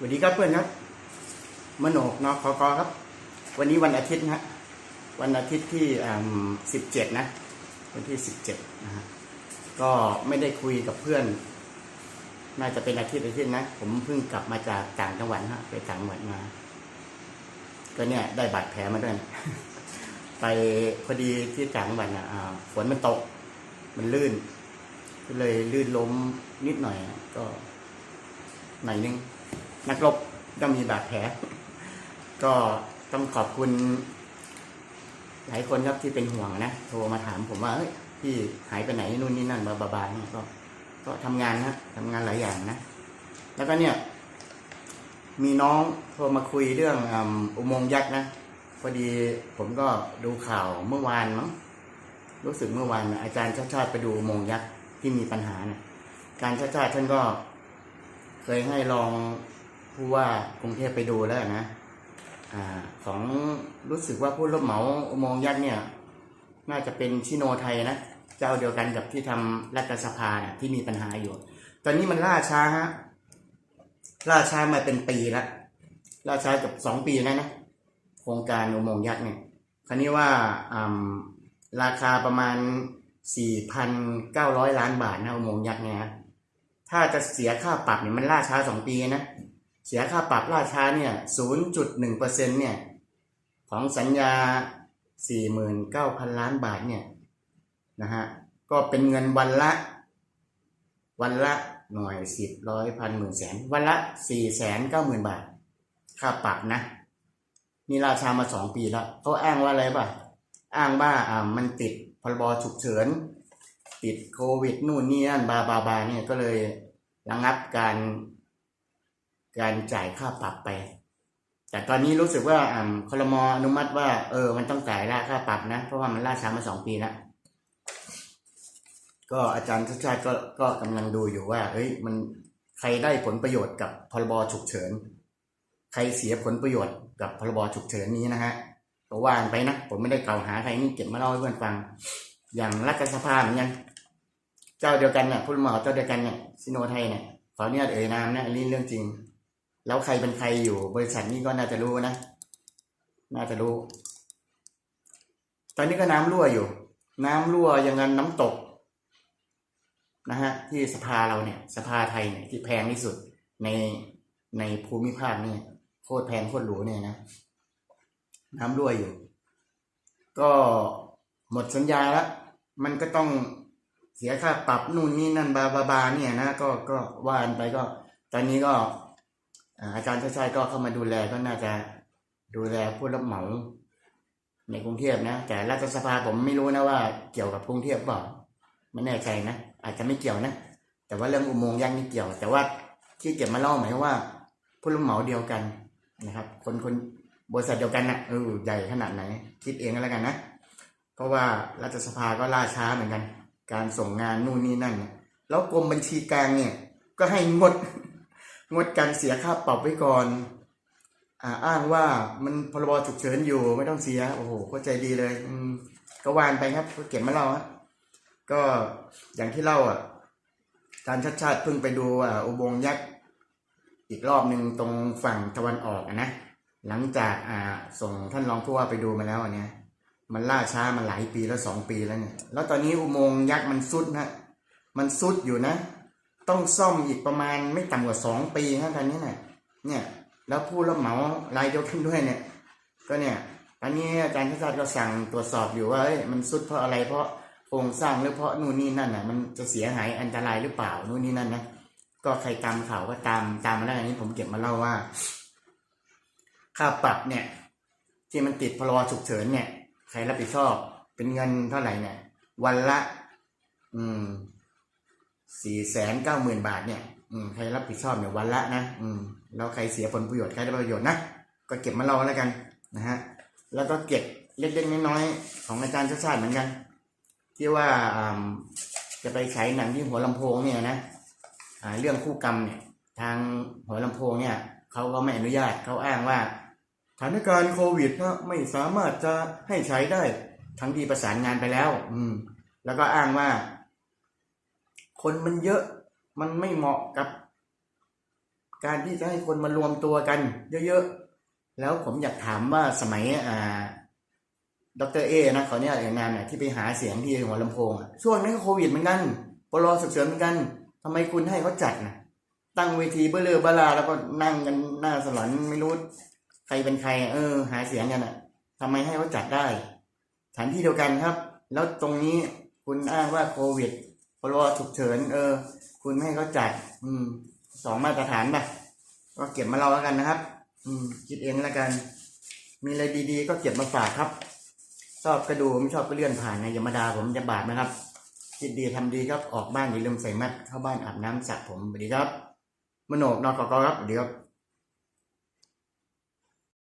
สวัสดีครับเพื่อนครับมโนกนอกคอกครับ วันนี้วันอาทิตย์นะฮะวันอาทิตย์ที่สิบเจ็ดนะ วันที่สิบเจ็ดนะฮะก็ไม่ได้คุยกับเพื่อน น่าจะเป็นอาทิตย์อาทิตย์นะ ผมเพิ่งกลับมาจากต่างจังหวัดฮะไปต่างจังหวัดมา ก็เนี่ยได้บาดแผลมาด้วยนะไปพอดีที่ต่างจังหวัดอ่าฝนมันตก มันลื่น ก็เลยลื่นล้มนิดหน่อย ก็หน่อยนึง นักรบก็มีบาดแผล ก็ต้องขอบคุณ หลายคนครับที่เป็นห่วงนะโทรมาถามผมว่าเฮ้ยพี่หายไปไหนนู่นนี่นั่นบาบาบาเนี่ยก็ก็ทำงานนะทำงานหลายอย่างนะแล้วก็เนี่ย มีน้องโทรมาคุยเรื่องอุโมงค์ยักษ์นะพอดีผมก็ดูข่าวเมื่อวานมั้งรู้สึกเมื่อวานอาจารย์ชาติชาติไปดูอุโมงค์ยักษ์ที่มีปัญหานะอาจารย์ชาติชาติท่านก็ เคยให้ลอง ผู้ว่ากรุงเทพไปดูแล้วนะอาของรู้สึกว่าผู้รับเหมาอุโมงค์ยักษ์เนี่ย น่าจะเป็นชิโนไทยนะเจ้าเดียวกันกับที่ทำรัฐสภาเนี่ยที่มีปัญหาอยู่ ตอนนี้มันล่าช้าฮะล่าช้ามาเป็นปีล้วล่าช้ากับสองปีแล้วนะโครงการอุโมงค์ยักษ์เนี่ยคราวนี้ว่าอ่าราคาประมาณ 4,900 ล้านบาทนะอุโมงค์ยักษ์เนี่ยถ้าจะเสียค่าปรับเนี่ยมันล่าช้าสองปีนะ เสียค่าปรับล่าช้าเนี่ย 0.1เปอร์เนเนี่ย ของสัญญา 49,000 ล้านบาทเนี่ยนะฮะ ก็เป็นเงินวันละ วันละหน่วยสิบร้อยพันหมื่นแสน วันละสี่แสนเก้าหมื่นบาท ค่าปรับนะ นี่ราชามาสองปีแล้วเขาอ้างว่าอะไรป่ะ อ้างว่าอ่ามันติดพรบฉุกเฉิน ติดโควิด นู่นนี่นั่นบาบาบาเนี่ยก็เลยระงับการ การจ่ายค่าปรับไป แต่ตอนนี้รู้สึกว่าคอ่าคลมออนุมัติว่า เออ มันต้องจ่ายค่าปรับนะ เพราะว่ามันล่าช้ามาสองปีแล้วก็อาจารย์ชาชาติก็ก็กำลังดูอยู่ว่า เฮ้ย มันใครได้ผลประโยชน์กับพรบฉุกเฉิน ใครเสียผลประโยชน์กับพรบฉุกเฉินนี้นะฮะก็ว่านไปนะ ผมไม่ได้กล่าวหาใครนี่เก็บมาเล่าให้เพื่อนฟัง อย่างรัฐสภาเหมือนกัน เจ้าเดียวกันเนี่ยผู้รับเหมาเจ้าเดียวกันเนี่ยซิโนไทยเนี่ยขออนุญาตเอ่ยนามนะอันนี้เรื่องจริง แล้วใครเป็นใครอยู่บริษัทนี้ก็น่าจะรู้นะ น่าจะรู้ ตอนนี้ก็น้ำรั่วอยู่ น้ำรั่วอย่างนั้นน้ำตก นะฮะ ที่สภาเราเนี่ย สภาไทยเนี่ยที่แพงที่สุดในในภูมิภาคเนี่ยโคตรแพงโคตรหรูเนี่ยนะ น้ำรั่วอยู่ ก็หมดสัญญาแล้วมันก็ต้องเสียค่าปรับนู่นนี่นั่นบาบาบาเนี่ยนะก็ก็ว่ากันไปก็ ตอนนี้ก็ อาจารย์ชาชายก็เข้ามาดูแลก็น่าจะดูแลผู้รับเหมาในกรุงเทพนะ แต่รัฐสภาผมไม่รู้นะว่าเกี่ยวกับกรุงเทพเปล่าไม่แน่ใจนะอาจจะไม่เกี่ยวนะ แต่ว่าเรื่องอุโมงค์ยังไม่เกี่ยว แต่ว่าที่เก็บมาเล่าหมายว่า ผู้รับเหมาเดียวกันนะครับ คนคนบริษัทเดียวกันนะเออใหญ่ขนาดไหน คิดเองก็แล้วกันนะเพราะว่ารัฐสภาก็ล่าช้าเหมือนกัน การส่งงานนู่นนี่นั่น แล้วกรมบัญชีกลางเนี่ย ก็ให้งด งดการเสียค่าปรับไว้ก่อนอ่าอ้างว่ามันพรบฉุกเฉินอยู่ไม่ต้องเสีย โอ้โหเข้าใจดีเลย อืมก็วานไปครับก็เก็บมาเล่าฮะก็อย่างที่เล่าอะการชัดชาติเพิ่งไปดูอ่าอุโมงยักษ์อีกรอบหนึ่งตรงฝั่งตะวันออกอะนะหลังจากอ่าส่งท่านรองผู้ว่าไปดูมาแล้วอันเนี้ยมันล่าช้ามาหลายปีแล้วสองปีแล้วเนี่ย แล้วตอนนี้อุโมงยักษ์มันซุดนะมันซุดอยู่นะ ต้องซ่อมอีกประมาณไม่ต่ำกว่าสองปีนะตอนนี้เนี่ยเนี่ย แล้วผู้รับเหมารายเดียวกันด้วยเนี่ย ก็เนี่ยตอนนี้อาจารย์ชาติก็สั่งตรวจสอบอยู่ว่ามันซุดเพราะอะไรเพราะโครงสร้างหรือเพราะนู่นนี่นั่นน่ะ มันจะเสียหายอันตรายหรือเปล่านู่นนี่นั่นนะก็ใครตามข่าวก็ตามตามมาได้อันนี้ผมเก็บมาเล่าว่า ค่าปรับเนี่ย ที่มันติดพรบฉุกเฉินเนี่ย ใครรับผิดชอบเป็นเงินเท่าไหร่เนี่ย วันละ อืม สี่แสนเก้าหมื่นบาทเนี่ยอืใครรับผิดชอบเนี่ยวันละนะอืมแล้วใครเสียผลประโยชน์ใครได้ประโยชน์นะก็เก็บมาเล่าแล้วกันนะฮะแล้วก็เก็บเล็กๆน้อยๆของอาจารย์ชาติชาติเหมือนกัน ที่ว่าจะไปฉายหนังที่หัวลำโพงเนี่ยนะเรื่องคู่กรรมเนี่ยทางหัวลำโพงเนี่ยเขาก็ไม่อนุญาตเขาอ้างว่าสถานการณ์โควิดนะไม่สามารถจะให้ใช้ได้ทั้งที่ประสานงานไปแล้ว อืม แล้วก็อ้างว่า คนมันเยอะมันไม่เหมาะกับ การที่จะให้คนมารวมตัวกัน เยอะๆแล้วผมอยากถามว่าสมัยอ่าดรเอนะเขาเนี่ยอย่างนานเนี่ยที่ไปหาเสียงที่หัวลำโพงช่วงนั้นก็โควิดเหมือนกันปลอฉุกเฉินเหมือนกันทำไมคุณให้เขาจัดนะตั้งเวทีเบลเลอเบลาแล้วก็นั่งกันหน้าสลอนไม่รู้ใครเป็นใคร เออ หาเสียงกันอะทำไมให้เขาจัดได้สถานที่เดียวกันครับ แล้วตรงนี้คุณอ้างว่าโควิด พรบฉุกเฉินเออ คุณไม่ให้เขาจัดอืมสองมาตรฐานป่ะก็เก็บมาเราแล้วกันนะครับ อืม คิดเองแล้วกัน มีอะไรดีๆ ก็เก็บมาฝากครับ ชอบก็ดูไม่ชอบก็เลื่อนผ่านนะอย่ามาด่าผมจะบาปนะครับคิดดีทำดีครับออกบ้านอย่าลืมใส่แมสเข้าบ้านอาบน้ำสระผมสวัสดีครับมโนกนอกกอกครับสวัสดีครับ